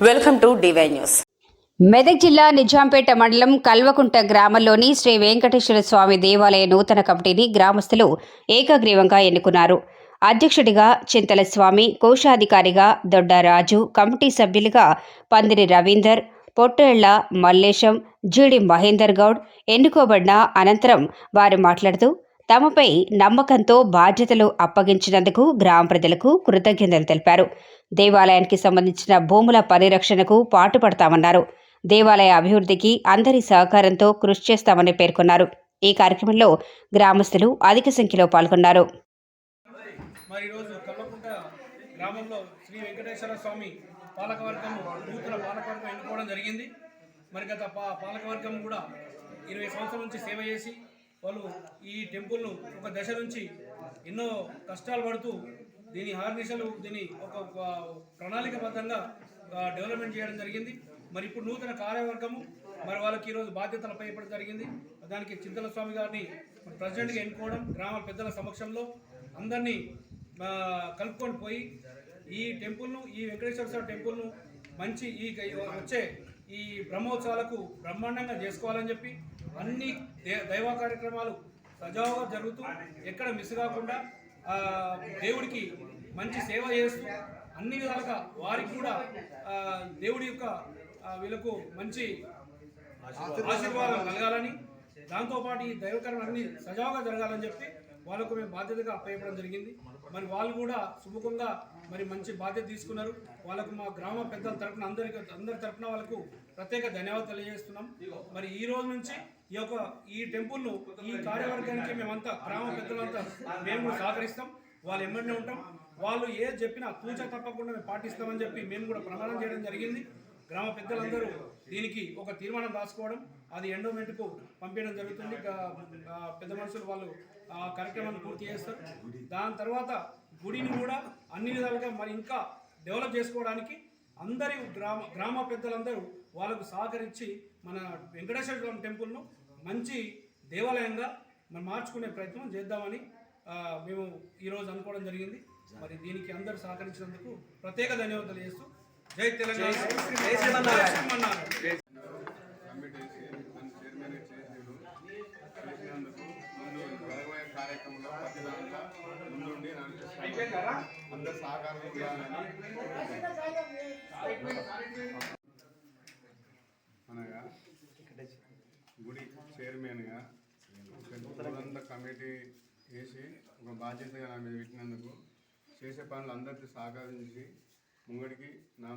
Welcome to D Y news Medak జిల్లా నిజాంపేట మండలం కల్వకుంట గ్రామంలోని శ్రీ వెంకటేశ్వర స్వామి దేవాలయ నూతన కమిటీని గ్రామస్తులు ఏకగ్రీవంగా ఎన్నుకున్నారు. అధ్యక్షుడిగా చింతల స్వామి కోశాధికారిగా దొడ్డ రాజు కమిటీ సభ్యులుగా పందిరి రవీందర్ పొట్టేళ్ళ మల్లేశం జీడి మహేందర్ గౌడ్ ఎన్నుకోబడిన అనంతరం వారు మాట్లాడుతూ తమపై నమ్మకంతో బాధ్యతలు అప్పగించినందుకు గ్రామ ప్రజలకు కృతజ్ఞతలు తెలిపారు. దేవాలయానికి సంబంధించిన భూముల పరిరక్షణకు పాటుపడతామన్నారు. దేవాలయ అభివృద్ధికి అందరి సహకారంతో కృషి చేస్తామని పేర్కొన్నారు. ఈ కార్యక్రమంలో గ్రామస్తులు అధిక సంఖ్యలో పాల్గొన్నారు. మరి గ్రామంలో శ్రీ వెంకటేశ్వర స్వామి పాలకవర్గం నూతన పాలకవర్గం ఎన్నుకోవడం జరిగింది. మరి గత పా పాలకవర్గం కూడా ఇరవై సంవత్సరాల నుంచి సేవ చేసి వాళ్ళు ఈ టెంపుల్ను ఒక దశ నుంచి ఎన్నో కష్టాలు పడుతూ దీని హార్నిషలు దీని ఒక ప్రణాళికబద్ధంగా డెవలప్మెంట్ చేయడం జరిగింది. మరి ఇప్పుడు నూతన కార్యవర్గము మరి వాళ్ళకి ఈరోజు బాధ్యతలు అప్పయ్యడం జరిగింది. దానికి చింతల స్వామి గారిని ప్రెసిడెంట్గా ఎన్నుకోవడం గ్రామ పెద్దల సమక్షంలో అందరినీ కలుపుకొని పోయి ఈ టెంపుల్ను ఈ వెంకటేశ్వర స్వామి టెంపుల్ను మంచి ఈ వచ్చే ఈ బ్రహ్మోత్సవాలకు బ్రహ్మాండంగా చేసుకోవాలని చెప్పి అన్ని దైవ కార్యక్రమాలు సజావుగా జరుగుతూ ఎక్కడ మిస్ కాకుండా దేవుడికి మంచి సేవ చేస్తూ అన్ని విధాలుగా వారికి కూడా దేవుడి యొక్క వీళ్ళకు మంచి ఆశీర్వాదం కలగాలని దాంతోపాటు ఈ దైవకరణ అన్ని సజావుగా జరగాలని చెప్పి వాళ్ళకు మేము బాధ్యతగా అప్పయ్యడం జరిగింది. మరి వాళ్ళు కూడా సుముఖంగా మరి మంచి బాధ్యత తీసుకున్నారు. వాళ్ళకు మా గ్రామ పెద్దల తరపున అందరికి అందరి తరపున వాళ్ళకు ప్రత్యేక ధన్యవాదాలు తెలియజేస్తున్నాం. మరి ఈ రోజు నుంచి ఈ యొక్క ఈ టెంపుల్ను ఈ కార్యవర్గానికి మేమంతా గ్రామ పెద్దలంతా మేము కూడా సహకరిస్తాం. వాళ్ళు ఎమ్మెల్యే ఉంటాం. వాళ్ళు ఏది చెప్పినా పూజ తప్పకుండా మేము పాటిస్తామని చెప్పి మేము కూడా ప్రమాణం చేయడం జరిగింది. గ్రామ పెద్దలందరూ దీనికి ఒక తీర్మానం రాసుకోవడం అది ఎండోమెంట్కు పంపించడం జరుగుతుంది. పెద్ద మనుషులు వాళ్ళు ఆ కార్యక్రమాన్ని పూర్తి చేస్తారు. దాని తర్వాత గుడిని కూడా అన్ని విధాలుగా మరి ఇంకా డెవలప్ చేసుకోవడానికి అందరి గ్రామ గ్రామ పెద్దలందరూ వాళ్ళకు సహకరించి మన వెంకటేశ్వర స్వామి టెంపుల్ను మంచి దేవాలయంగా మనం మార్చుకునే ప్రయత్నం చేద్దామని మేము ఈరోజు అనుకోవడం జరిగింది. మరి దీనికి అందరూ సహకరించినందుకు ప్రత్యేక ధన్యవాదాలు చేస్తూ జై తెలంగాణ. జై శ్రీమన్నారాయణ. కార్యక్రమంలో ప్రతి దాంట్లో ముందుండి అందరు సహకారం అనగా గుడి చైర్మన్గా పెద్ద కమిటీ వేసి ఒక బాధ్యతగా నా మీద పెట్టినందుకు చేసే పనులు అందరికీ సహకరించి ముంగడికి నా